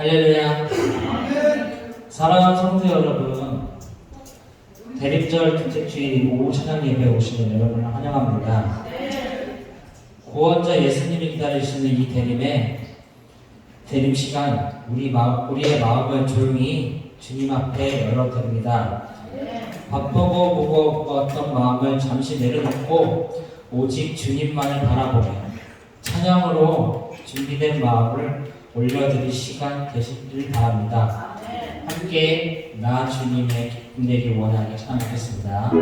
할렐루야. 사랑하는 성도 여러분, 대립절 둘째 주일 오후 찬양 예배 오시는 여러분을 환영합니다. 구원자 예수님이 기다리시는 이 대림에 대림 시간 우리 마, 우리의 마음을 조용히 주님 앞에 열어드립니다. 바쁘고 무거웠던 마음을 잠시 내려놓고 오직 주님만을 바라보며 찬양으로 준비된 마음을 올려드릴 시간 되시길 바랍니다. 함께 나 주님의 기쁨 되길 원하게 찬양하겠습니다.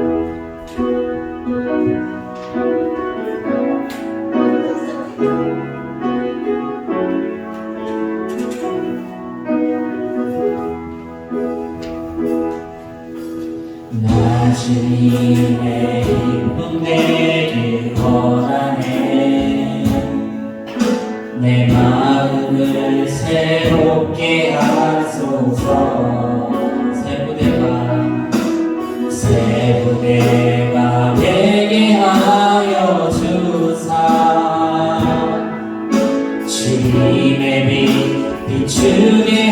나 주님의 기쁨 되길 새롭게 하소서. 새 부대가 새 부대가 되게 하여 주사. 주님의 빛 비추게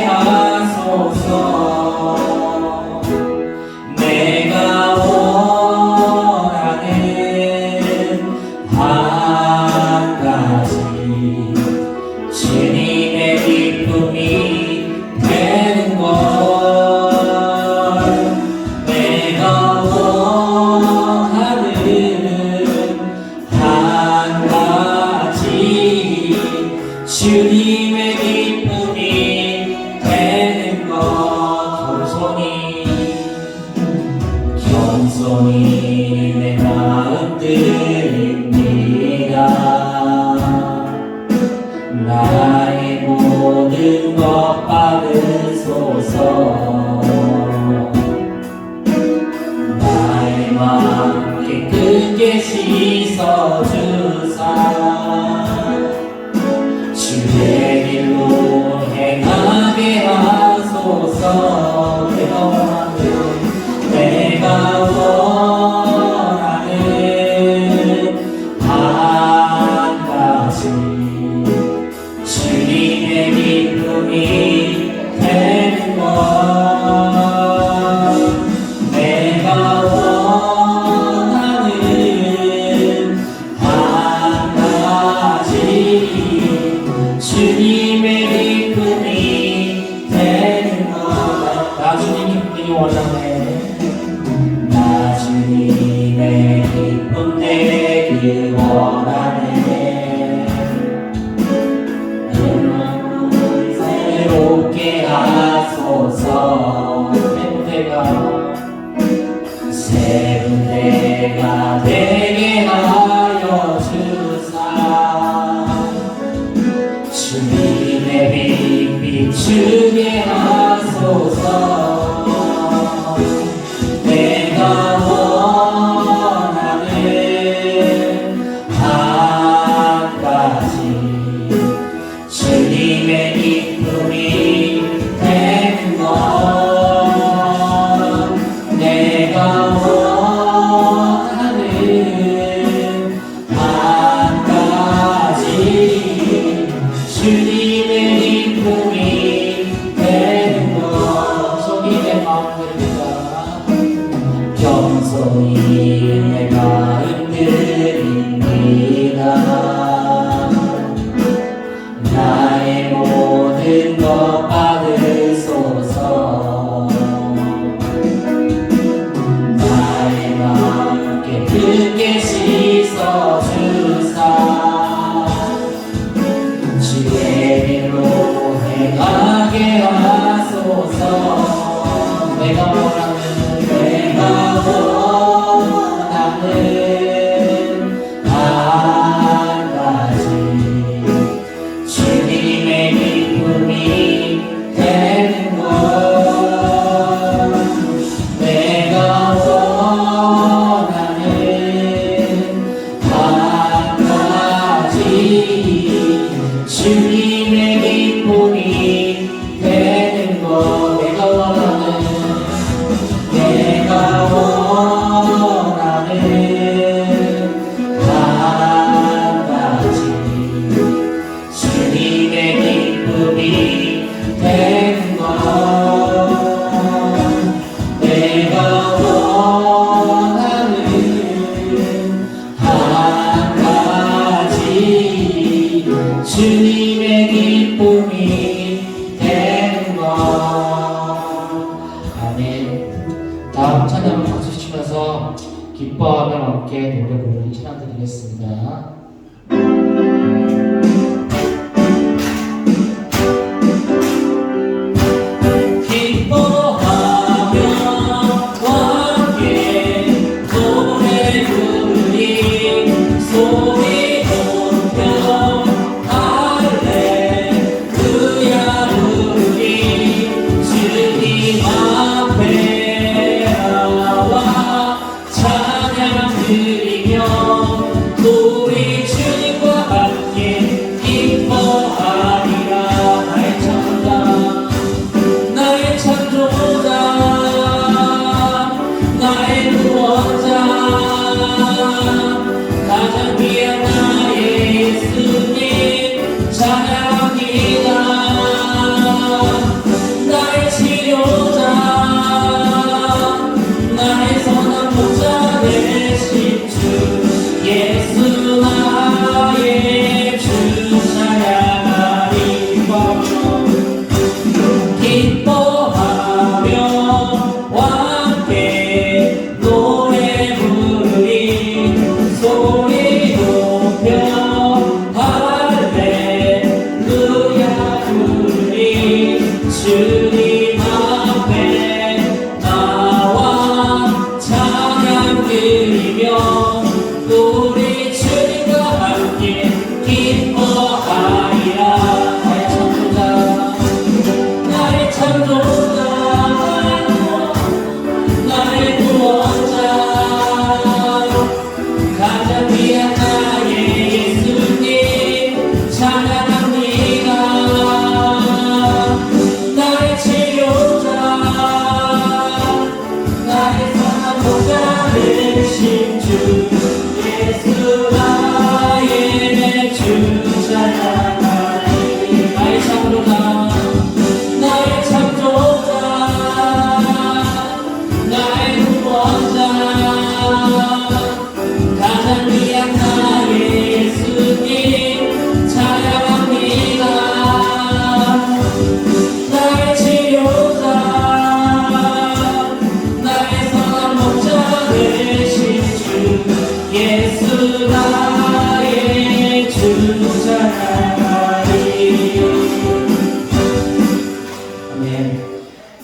원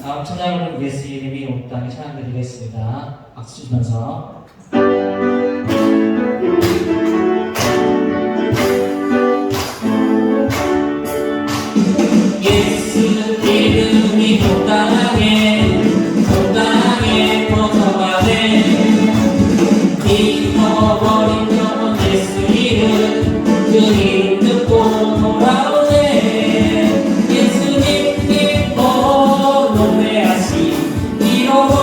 다음 찬양으로 예수 이름이 온 땅에 찬양드리겠습니다. 박수 주면서. You know.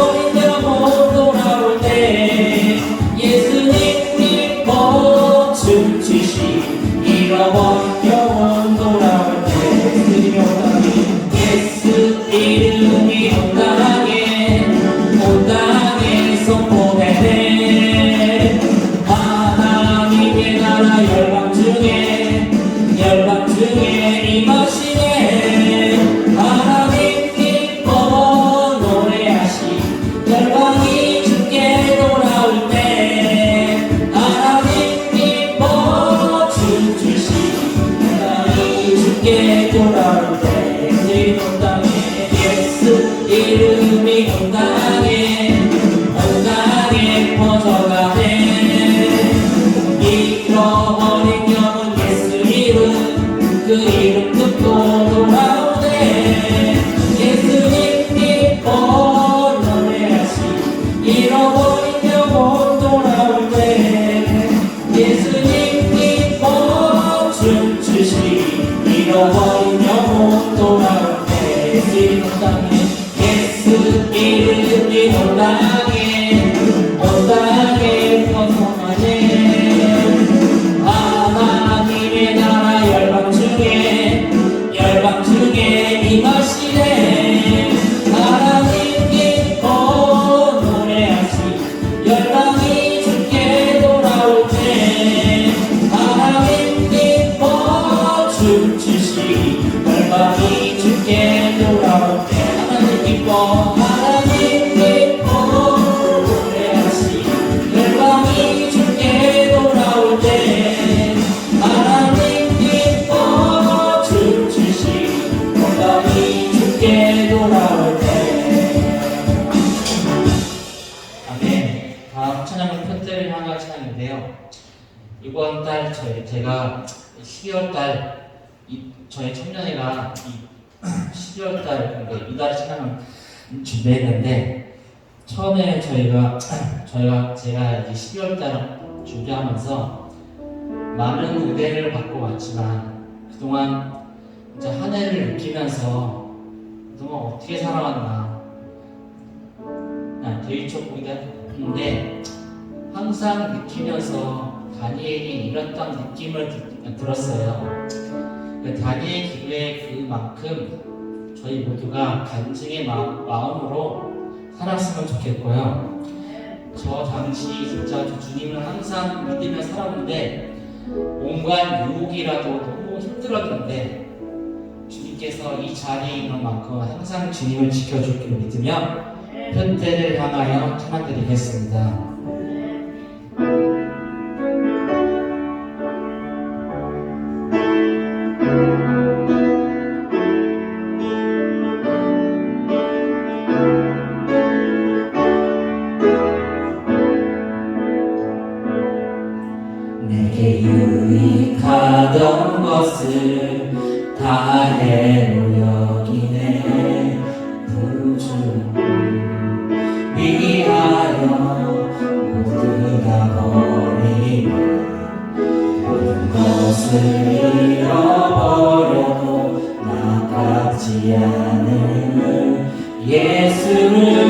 que 세상에 예수 이름이 놀라게. 제가 12월 달 이, 저희 청년회가 이 12월 달 그러니까 이달 찬양을 준비했는데 처음에 저희가 저희가 제가 이제 12월 달 준비하면서 많은 은혜를 받고 왔지만 그동안 이제 한 해를 느끼면서 그동안 어떻게 살아왔나. 그냥 되이쳐보기도 했는데 항상 느끼면서 다니엘이 잃었던 느낌을 들- 들었어요. 그 다니엘 기도의 그만큼 저희 모두가 간증의 마, 마음으로 살았으면 좋겠고요. 저 당시 진짜 저 주님을 항상 믿으며 살았는데 온갖 유혹이라도 너무 힘들었는데 주님께서 이 자리에 있는 만큼 항상 주님을 지켜줄 줄 믿으며 편대를 향하여 찬양드리겠습니다. 예수를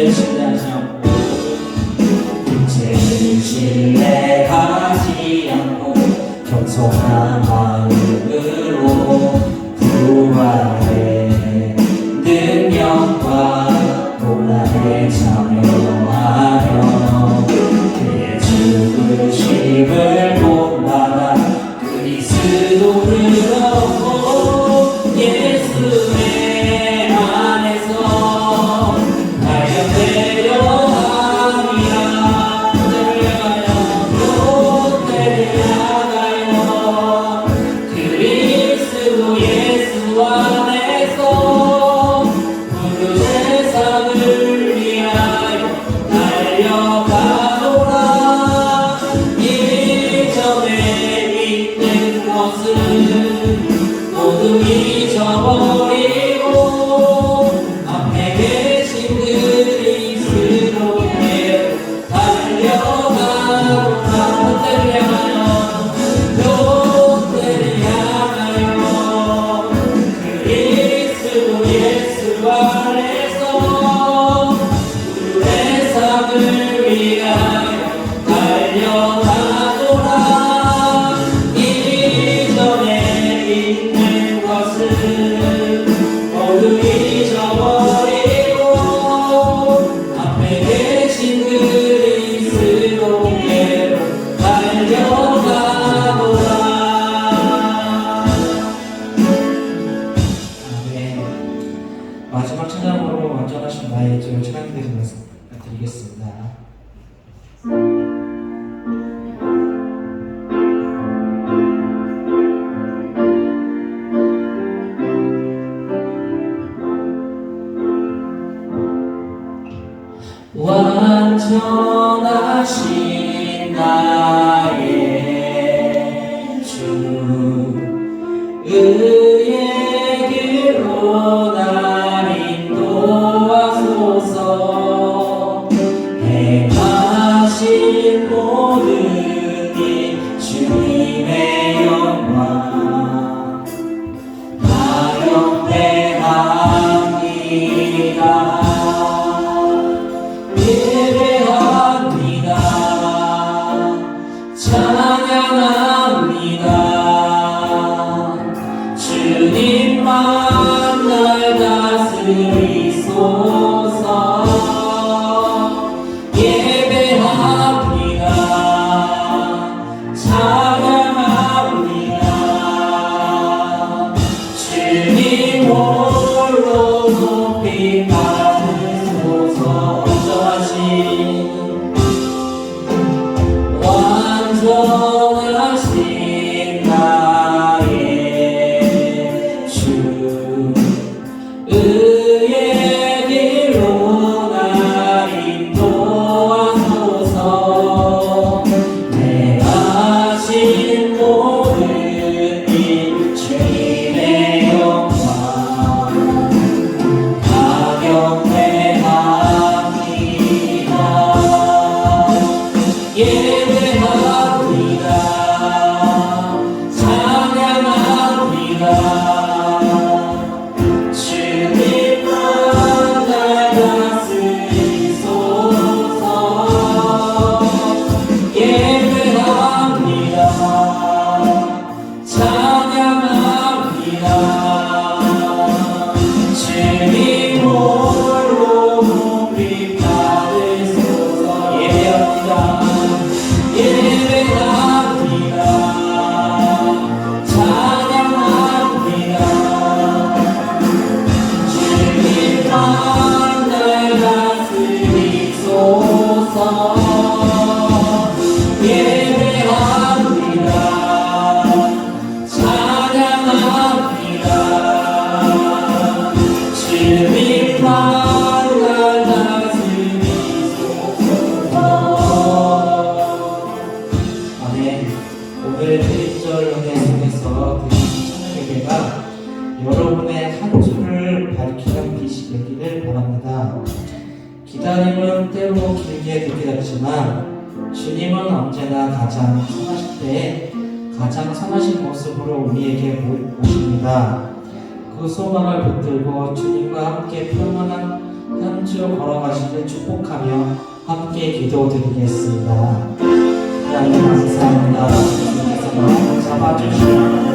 heads you Бога. 그 소망을 붙들고 주님과 함께 평안한 한 주 걸어가시길 축복하며 함께 기도드리겠습니다. 하나님 감사합니다. 주님께서 마음 잡아주시옵소서.